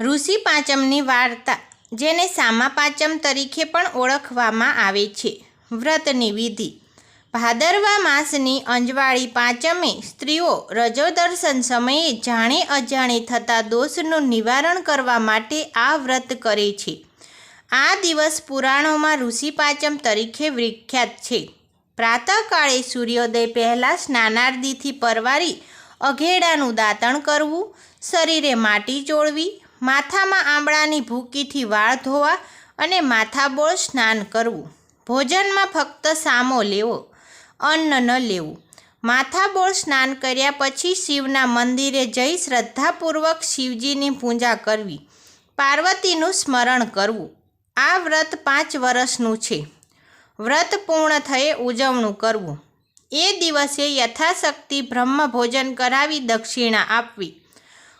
ઋષિ પાંચમની વાર્તા, જેને સામા પાંચમ તરીકે પણ ઓળખવામાં આવે છે. વ્રતની વિધિ. ભાદરવા માસની અંજવાળી પાંચમે સ્ત્રીઓ રજોદર્શન સમયે જાણે અજાણે થતા દોષનું નિવારણ કરવા માટે આ વ્રત કરે છે. આ દિવસ પુરાણોમાં ઋષિ પાંચમ તરીકે વિખ્યાત છે. પ્રાતઃકાળે સૂર્યોદય પહેલાં સ્નાનાર્દીથી પરવારી અઘેડાનું દાંતણ કરવું, શરીરે માટી ચોળવી માથામાં આંબળાની ભૂકીથી વાળ ધોવા અને માથાબોળ સ્નાન કરવું. ભોજનમાં ફક્ત સામો લેવો, અન્ન ન લેવું. માથાબોળ સ્નાન કર્યા પછી શિવના મંદિરે જઈ શ્રદ્ધાપૂર્વક શિવજીની પૂજા કરવી, પાર્વતીનું સ્મરણ કરવું. આ વ્રત પાંચ વર્ષનું છે. વ્રત પૂર્ણ થયે ઉજવણું કરવું. એ દિવસે યથાશક્તિ બ્રહ્મ ભોજન કરાવી દક્ષિણા આપવી.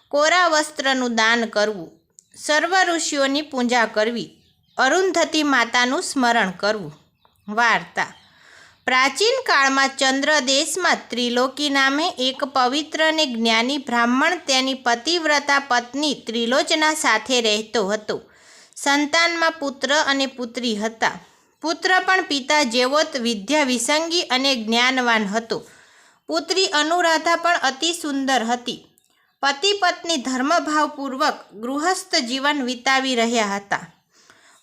કોરા વસ્ત્રનું દાન કરવું. સર્વ ઋષિઓની પૂજા કરવી. અરુંધતી માતાનું સ્મરણ કરવું. વાર્તા. પ્રાચીન કાળમાં ચંદ્ર દેશમાં ત્રિલોકી નામે એક પવિત્ર અને જ્ઞાની બ્રાહ્મણ તેની પતિવ્રતા પત્ની ત્રિલોચના સાથે રહેતો હતો. સંતાનમાં પુત્ર અને પુત્રી હતા. પુત્ર પણ પિતા જેવો જ વિદ્યા વિસંગી અને જ્ઞાનવાન હતો. પુત્રી અનુરાધા પણ અતિ સુંદર હતી. પતિ પત્ની ધર્મભાવપૂર્વક ગૃહસ્થ જીવન વિતાવી રહ્યા હતા.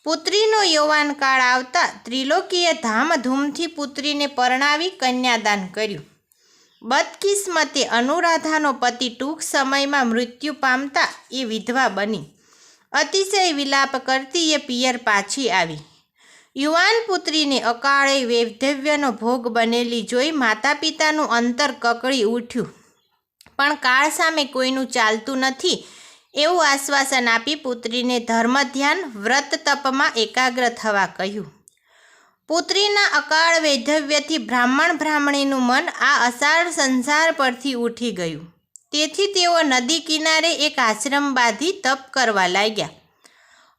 પુત્રીનો યૌવાન કાળ આવતા ત્રિલોકીએ ધામધૂમથી પુત્રીને પરણાવી કન્યાદાન કર્યું. બદકિસ્મતે અનુરાધાનો પતિ ટૂંક સમયમાં મૃત્યુ પામતા એ વિધવા બની. અતિશય વિલાપ કરતી એ પિયર પાછી આવી. યુવાન પુત્રીને અકાળે વૈધવ્યનો ભોગ બનેલી જોઈ માતા પિતાનું અંતર કકળી ઉઠ્યું. પણ કાળ સામે કોઈનું ચાલતું નથી એવું આશ્વાસન આપી પુત્રીને ધર્મ ધ્યાન વ્રત તપમાં એકાગ્ર થવા કહ્યું. પુત્રીના અકાળ વૈધવ્યથી બ્રાહ્મણ બ્રાહ્મણીનું મન આ અસાર સંસાર પરથી ઉઠી ગયું. તેથી તેઓ નદી કિનારે એક આશ્રમ બાંધી તપ કરવા લાગ્યા.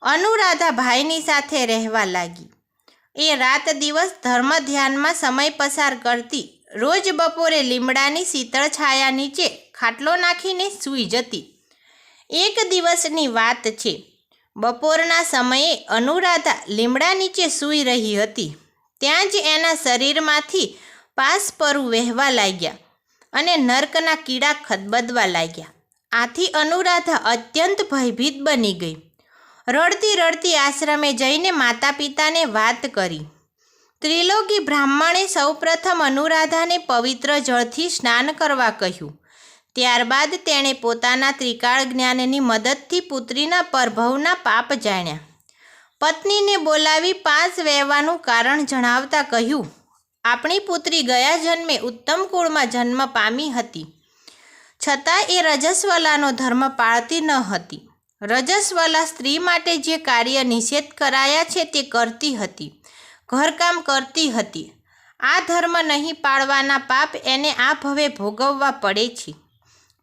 અનુરાધા ભાઈની સાથે રહેવા લાગી. એ રાત દિવસ ધર્મ ધ્યાનમાં સમય પસાર કરતી રોજ બપોરે લીમડાની શીતળ છાયા નીચે ખાટલો નાખીને સૂઈ જતી. એક દિવસની વાત છે. બપોરના સમયે અનુરાધા લીમડા નીચે સૂઈ રહી હતી. ત્યાં જ એના શરીરમાંથી પાસપરું વહેવા લાગ્યા અને નર્કના કીડા ખદબદવા લાગ્યા. આથી અનુરાધા અત્યંત ભયભીત બની ગઈ. રડતી રડતી આશ્રમે જઈને માતા પિતાને વાત કરી. ત્રિલોકી બ્રાહ્મણે સૌપ્રથમ અનુરાધાને પવિત્ર જળથી સ્નાન કરવા કહ્યું. ત્યારબાદ તેણે પોતાના ત્રિકાળ જ્ઞાનની મદદથી પુત્રીના પરભવના પાપ જાણ્યા. પત્નીને બોલાવી પાંચ વહેવાનું કારણ જણાવતા કહ્યું, આપણી પુત્રી ગયા જન્મે ઉત્તમ કુળમાં જન્મ પામી હતી. છતાં એ રજસ્વલાનો ધર્મ પાળતી ન હતી. રજસ્વલા સ્ત્રી માટે જે કાર્ય નિષેધ કરાયા છે તે કરતી હતી, ઘરકામ કરતી હતી. આ ધર્મ નહીં પાળવાના પાપ એને આ ભવે ભોગવવા પડે છે.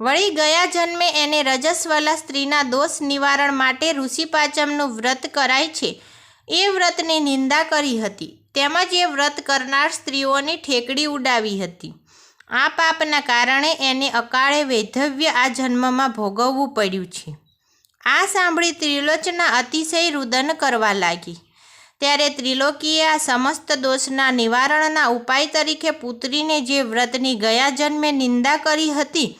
વળી ગયા જન્મે એને રજસ્વલા સ્ત્રીના દોષ નિવારણ માટે ઋષિપાચમનું વ્રત કરાય છે. એ વ્રતની નિંદા કરી હતી. તેમજ એ વ્રત કરનાર સ્ત્રીઓની ઠેકડી ઉડાવી હતી. આ પાપના કારણે એને અકાળે વૈધવ્ય આ જન્મમાં ભોગવવું પડ્યું છે. આ સાંભળી ત્રિલોચના અતિશય રુદન કરવા લાગી. ત્યારે ત્રિલોકીએ આ સમસ્ત દોષના નિવારણના ઉપાય તરીકે પુત્રીને જે વ્રતની ગયા જન્મે નિંદા કરી હતી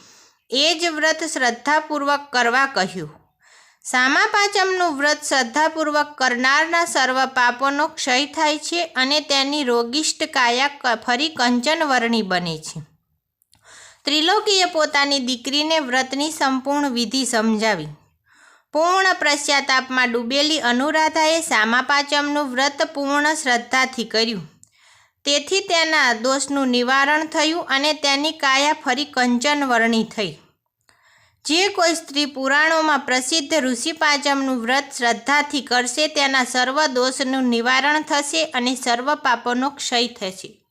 એ જ વ્રત શ્રદ્ધાપૂર્વક કરવા કહ્યું. સામા પાંચમનું વ્રત શ્રદ્ધાપૂર્વક કરનારના સર્વ પાપોનો ક્ષય થાય છે અને તેની રોગિષ્ટ કાયા ફરી કંચનવર્ણી બને છે. ત્રિલોકીએ પોતાની દીકરીને વ્રતની સંપૂર્ણ વિધિ સમજાવી. પૂર્ણ પશ્ચાતાપમાં ડૂબેલી અનુરાધાએ સામા પાંચમનું વ્રત પૂર્ણ શ્રદ્ધાથી કર્યું. તેથી તેના દોષનું નિવારણ થયું અને તેની કાયા ફરી કંચનવર્ણી થઈ. જે કોઈ સ્ત્રી પુરાણોમાં પ્રસિદ્ધ ઋષિ પાંચમનું વ્રત શ્રદ્ધાથી કરશે, તેના સર્વ દોષનું નિવારણ થશે અને સર્વ પાપોનો ક્ષય થશે.